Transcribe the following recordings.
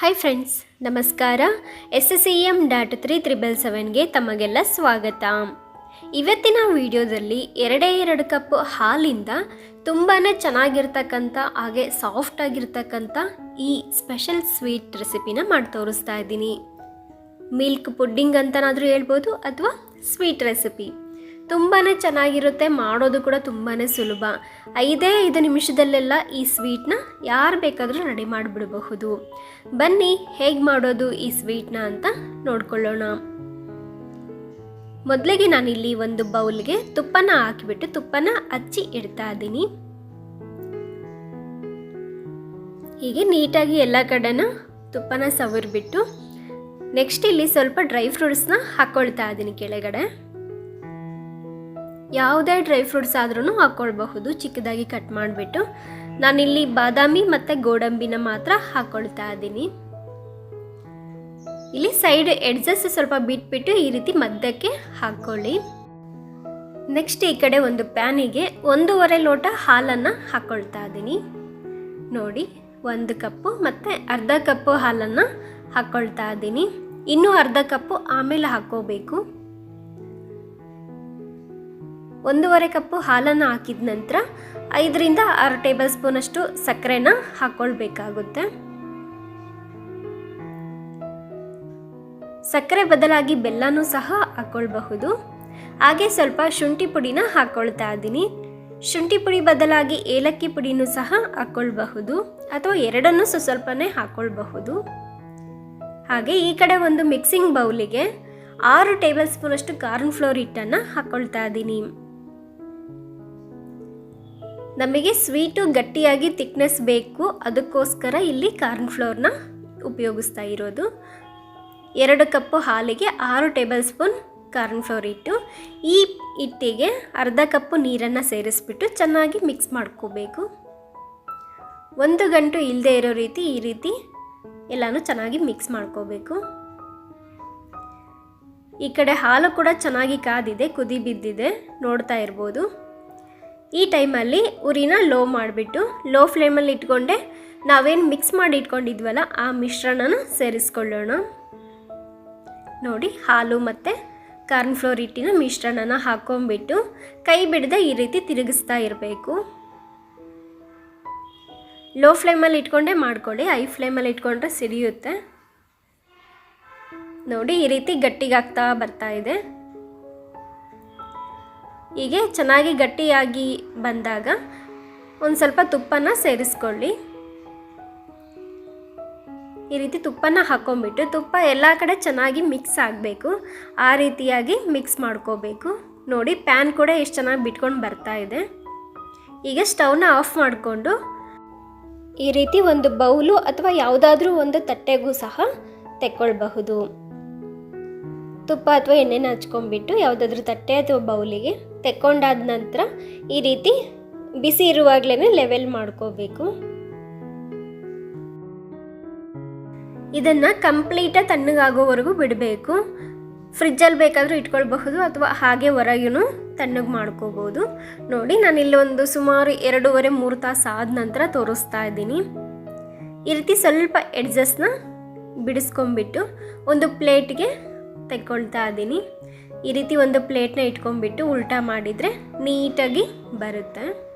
Hi friends ನಮಸ್ಕಾರ. S S C M dot three triple ಸೆವೆನ್ಗೆ ತಮಗೆಲ್ಲ ಸ್ವಾಗತ. ಇವತ್ತಿನ ವಿಡಿಯೋದಲ್ಲಿ ಎರಡೇ ಎರಡು ಕಪ್ ಹಾಲಿಂದ ತುಂಬಾ ಚೆನ್ನಾಗಿರ್ತಕ್ಕಂಥ, ಹಾಗೆ ಸಾಫ್ಟ್ ಆಗಿರ್ತಕ್ಕಂಥ ಈ ಸ್ಪೆಷಲ್ ಸ್ವೀಟ್ ರೆಸಿಪಿನ ಮಾಡಿ ತೋರಿಸ್ತಾ ಇದ್ದೀನಿ. ಮಿಲ್ಕ್ ಪುಡ್ಡಿಂಗ್ ಅಂತನಾದರೂ ಹೇಳ್ಬೋದು ಅಥವಾ ಸ್ವೀಟ್ ರೆಸಿಪಿ ತುಂಬಾ ಚೆನ್ನಾಗಿರುತ್ತೆ, ಮಾಡೋದು ಕೂಡ ತುಂಬಾ ಸುಲಭ. ಐದೇ ಐದು ನಿಮಿಷದಲ್ಲೆಲ್ಲ ಈ ಸ್ವೀಟ್ನ ಯಾರು ಬೇಕಾದರೂ ರೆಡಿ ಮಾಡಿಬಿಡಬಹುದು. ಬನ್ನಿ, ಹೇಗೆ ಮಾಡೋದು ಈ ಸ್ವೀಟ್ನ ಅಂತ ನೋಡ್ಕೊಳ್ಳೋಣ. ಮೊದಲಿಗೆ ನಾನಿಲ್ಲಿ ಒಂದು ಬೌಲ್ಗೆ ತುಪ್ಪನ ಹಾಕಿಬಿಟ್ಟು ತುಪ್ಪನ ಹಚ್ಚಿ ಇಡ್ತಾ ಇದ್ದೀನಿ. ಹೀಗೆ ನೀಟಾಗಿ ಎಲ್ಲ ಕಡೆನ ತುಪ್ಪನ ಸವರ್ಬಿಟ್ಟು, ನೆಕ್ಸ್ಟ್ ಇಲ್ಲಿ ಸ್ವಲ್ಪ ಡ್ರೈ ಫ್ರೂಟ್ಸ್ನ ಹಾಕ್ಕೊಳ್ತಾ ಇದ್ದೀನಿ ಕೆಳಗಡೆ. ಯಾವುದೇ ಡ್ರೈ ಫ್ರೂಟ್ಸ್ ಆದ್ರೂ ಹಾಕ್ಕೊಳ್ಬಹುದು ಚಿಕ್ಕದಾಗಿ ಕಟ್ ಮಾಡಿಬಿಟ್ಟು ನಾನಿಲ್ಲಿ ಬಾದಾಮಿ ಮತ್ತು ಗೋಡಂಬಿನ ಮಾತ್ರ ಹಾಕ್ಕೊಳ್ತಾ ಇದ್ದೀನಿ. ಇಲ್ಲಿ ಸೈಡ್ ಎಡ್ಜಸ್ ಸ್ವಲ್ಪ ಬಿಟ್ಬಿಟ್ಟು ಈ ರೀತಿ ಮದ್ದಕ್ಕೆ ಹಾಕ್ಕೊಳ್ಳಿ ನೆಕ್ಸ್ಟ್ ಈ ಕಡೆ ಒಂದು ಪ್ಯಾನಿಗೆ ಒಂದೂವರೆ ಲೋಟ ಹಾಲನ್ನು ಹಾಕ್ಕೊಳ್ತಾ ಇದ್ದೀನಿ. ನೋಡಿ, ಒಂದು ಕಪ್ಪು ಮತ್ತು ಅರ್ಧ ಕಪ್ಪು ಹಾಲನ್ನು ಹಾಕ್ಕೊಳ್ತಾ ಇದ್ದೀನಿ. ಇನ್ನೂ ಅರ್ಧ ಕಪ್ಪು ಆಮೇಲೆ ಹಾಕ್ಕೋಬೇಕು. ಒಂದೂವರೆ ಕಪ್ಪು ಹಾಲನ್ನು ಹಾಕಿದ ನಂತರ ಐದರಿಂದ ಆರು ಟೇಬಲ್ ಸ್ಪೂನಷ್ಟು ಸಕ್ಕರೆನ ಹಾಕ್ಕೊಳ್ಬೇಕಾಗುತ್ತೆ ಸಕ್ಕರೆ ಬದಲಾಗಿ ಬೆಲ್ಲನೂ ಸಹ ಹಾಕ್ಕೊಳ್ಬಹುದು ಹಾಗೆ ಸ್ವಲ್ಪ ಶುಂಠಿ ಪುಡಿನ ಹಾಕ್ಕೊಳ್ತಾ ಇದ್ದೀನಿ. ಶುಂಠಿ ಪುಡಿ ಬದಲಾಗಿ ಏಲಕ್ಕಿ ಪುಡಿನೂ ಸಹ ಹಾಕ್ಕೊಳ್ಬಹುದು ಅಥವಾ ಎರಡನ್ನೂ ಸ್ವಲ್ಪನೇ ಹಾಕ್ಕೊಳ್ಬಹುದು ಹಾಗೆ ಈ ಕಡೆ ಒಂದು ಮಿಕ್ಸಿಂಗ್ ಬೌಲಿಗೆ ಆರು ಟೇಬಲ್ ಸ್ಪೂನಷ್ಟು ಕಾರ್ನ್ ಫ್ಲೋರ್ ಹಿಟ್ಟನ್ನು ಹಾಕ್ಕೊಳ್ತಾ ಇದ್ದೀನಿ. ನಮಗೆ ಸ್ವೀಟು ಗಟ್ಟಿಯಾಗಿ ತಿಕ್ನೆಸ್ ಬೇಕು. ಅದಕ್ಕೋಸ್ಕರ ಇಲ್ಲಿ ಕಾರ್ನ್ ಫ್ಲೋರ್ನ ಉಪಯೋಗಿಸ್ತಾ ಇರೋದು. ಎರಡು ಕಪ್ಪು ಹಾಲಿಗೆ ಆರು ಟೇಬಲ್ ಸ್ಪೂನ್ ಕಾರ್ನ್ ಫ್ಲೋರ್ ಇಟ್ಟು ಈ ಹಿಟ್ಟಿಗೆ ಅರ್ಧ ಕಪ್ಪು ನೀರನ್ನು ಸೇರಿಸ್ಬಿಟ್ಟು ಚೆನ್ನಾಗಿ ಮಿಕ್ಸ್ ಮಾಡ್ಕೋಬೇಕು. ಒಂದು ಗಂಟು ಇಲ್ಲದೆ ಇರೋ ರೀತಿ ಈ ರೀತಿ ಎಲ್ಲನೂ ಚೆನ್ನಾಗಿ ಮಿಕ್ಸ್ ಮಾಡ್ಕೋಬೇಕು. ಈ ಕಡೆ ಹಾಲು ಕೂಡ ಚೆನ್ನಾಗಿ ಕಾದಿದೆ, ಕುದಿ ಬಿದ್ದಿದೆ. ನೋಡ್ತಾ ಇರ್ಬೋದು. ಈ ಟೈಮಲ್ಲಿ ಉರಿನ ಲೋ ಮಾಡಿಬಿಟ್ಟು ಲೋ ಫ್ಲೇಮಲ್ಲಿ ಇಟ್ಕೊಂಡೆ ನಾವೇನು ಮಿಕ್ಸ್ ಮಾಡಿ ಇಟ್ಕೊಂಡಿದ್ವಲ್ಲ ಆ ಮಿಶ್ರಣನ ಸೇರಿಸ್ಕೊಳ್ಳೋಣ. ನೋಡಿ ಹಾಲು ಮತ್ತು ಕಾರ್ನ್ ಫ್ಲೋರ್ ಹಿಟ್ಟಿನ ಮಿಶ್ರಣನ ಹಾಕೊಂಡ್ಬಿಟ್ಟು ಕೈ ಬಿಡದೆ ಈ ರೀತಿ ತಿರುಗಿಸ್ತಾ ಇರಬೇಕು. ಲೋ ಫ್ಲೇಮಲ್ಲಿ ಇಟ್ಕೊಂಡೇ ಮಾಡ್ಕೊಳ್ಳಿ ಐ ಫ್ಲೇಮಲ್ಲಿ ಇಟ್ಕೊಂಡ್ರೆ ಸಿಡಿಯುತ್ತೆ. ನೋಡಿ ಈ ರೀತಿ ಗಟ್ಟಿಗಾಗ್ತಾ ಬರ್ತಾ ಇದೆ. ಹೀಗೆ ಚೆನ್ನಾಗಿ ಗಟ್ಟಿಯಾಗಿ ಬಂದಾಗ ಒಂದು ಸ್ವಲ್ಪ ತುಪ್ಪನ ಸೇರಿಸ್ಕೊಳ್ಳಿ. ಈ ರೀತಿ ತುಪ್ಪನ ಹಾಕ್ಕೊಂಬಿಟ್ಟು ತುಪ್ಪ ಎಲ್ಲ ಕಡೆ ಚೆನ್ನಾಗಿ ಮಿಕ್ಸ್ ಆಗಬೇಕು. ಆ ರೀತಿಯಾಗಿ ಮಿಕ್ಸ್ ಮಾಡ್ಕೋಬೇಕು. ನೋಡಿ, ಪ್ಯಾನ್ ಕೂಡ ಎಷ್ಟು ಚೆನ್ನಾಗಿ ಬಿಟ್ಕೊಂಡು ಬರ್ತಾ ಇದೆ. ಈಗ ಸ್ಟವ್ನ ಆಫ್ ಮಾಡಿಕೊಂಡು ಈ ರೀತಿ ಒಂದು ಬೌಲು ಅಥವಾ ಯಾವುದಾದ್ರೂ ಒಂದು ತಟ್ಟೆಗೂ ಸಹ ತೆಕ್ಕೊಳ್ಬಹುದು. ತುಪ್ಪ ಅಥವಾ ಎಣ್ಣೆನ ಹಚ್ಕೊಂಡ್ಬಿಟ್ಟು ಯಾವುದಾದ್ರೂ ತಟ್ಟೆ ಅಥವಾ ಬೌಲಿಗೆ ತೆಕ್ಕೊಂಡಾದ ನಂತರ ಈ ರೀತಿ ಬಿಸಿ ಇರುವಾಗಲೇ ಲೆವೆಲ್ ಮಾಡ್ಕೋಬೇಕು. ಇದನ್ನು ಕಂಪ್ಲೀಟಾಗಿ ತಣ್ಣಗಾಗೋವರೆಗೂ ಬಿಡಬೇಕು. ಫ್ರಿಜ್ಜಲ್ಲಿ ಬೇಕಾದರೂ ಇಟ್ಕೊಳ್ಬಹುದು ಅಥವಾ ಹಾಗೆ ಹೊರಗೂ ತಣ್ಣಗೆ ಮಾಡ್ಕೋಬೋದು ನೋಡಿ ನಾನು ಇಲ್ಲೊಂದು ಸುಮಾರು ಎರಡೂವರೆ, ಮೂರು ತಾಸು ಆದ ನಂತರ ತೋರಿಸ್ತಾ ಇದ್ದೀನಿ. ಈ ರೀತಿ ಸ್ವಲ್ಪ ಎಡ್ಜಸ್ನ ಬಿಡಿಸ್ಕೊಂಬಿಟ್ಟು ಒಂದು ಪ್ಲೇಟ್ಗೆ ತೆಕ್ಕೊಳ್ತಾ ಇದ್ದೀನಿ. ಈ ರೀತಿ ಒಂದು ಪ್ಲೇಟ್ನ ಇಟ್ಕೊಂಡ್ಬಿಟ್ಟು ಉಲ್ಟಾ ಮಾಡಿದರೆ ನೀಟಾಗಿ ಬರುತ್ತೆ.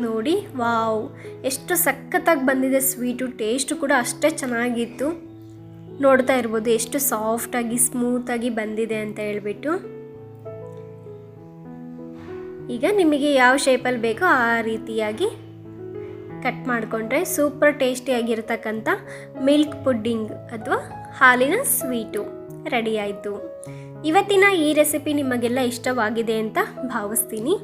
ನೋಡಿ, ವಾವ್! ಎಷ್ಟು ಸಖತ್ತಾಗಿ ಬಂದಿದೆ ಸ್ವೀಟು, ಟೇಸ್ಟು ಕೂಡ ಅಷ್ಟೇ ಚೆನ್ನಾಗಿತ್ತು. ನೋಡ್ತಾ ಇರ್ಬೋದು ಎಷ್ಟು ಸಾಫ್ಟಾಗಿ, ಸ್ಮೂತಾಗಿ ಬಂದಿದೆ ಅಂತ ಹೇಳ್ಬಿಟ್ಟು. ಈಗ ನಿಮಗೆ ಯಾವ ಶೇಪಲ್ಲಿ ಬೇಕೋ ಆ ರೀತಿಯಾಗಿ ಕಟ್ ಮಾಡಿಕೊಂಡ್ರೆ ಸೂಪರ್ ಟೇಸ್ಟಿಯಾಗಿರ್ತಕ್ಕಂಥ ಮಿಲ್ಕ್ ಪುಡ್ಡಿಂಗ್ ಅಥವಾ ಹಾಲಿನ ಸ್ವೀಟು ರೆಡಿ ಆಯಿತು. ಇವತ್ತಿನ ಈ ರೆಸಿಪಿ ನಿಮಗೆಲ್ಲ ಇಷ್ಟವಾಗಿದೆ ಅಂತ ಭಾವಿಸ್ತೀನಿ.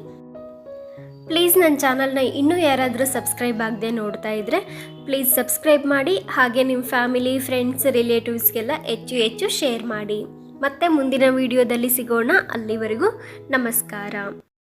ಪ್ಲೀಸ್ ನನ್ನ ಚಾನಲ್ನ ಇನ್ನೂ ಯಾರಾದರೂ ಸಬ್ಸ್ಕ್ರೈಬ್ ಆಗದೆ ನೋಡ್ತಾ ಇದ್ದರೆ ಪ್ಲೀಸ್ ಸಬ್ಸ್ಕ್ರೈಬ್ ಮಾಡಿ, ಹಾಗೆ ನಿಮ್ಮ ಫ್ಯಾಮಿಲಿ, ಫ್ರೆಂಡ್ಸ್, ರಿಲೇಟಿವ್ಸ್ಗೆಲ್ಲ ಹೆಚ್ಚು ಹೆಚ್ಚು ಶೇರ್ ಮಾಡಿ. ಮತ್ತೆ ಮುಂದಿನ ವಿಡಿಯೋದಲ್ಲಿ ಸಿಗೋಣ. ಅಲ್ಲಿವರೆಗೂ ನಮಸ್ಕಾರ.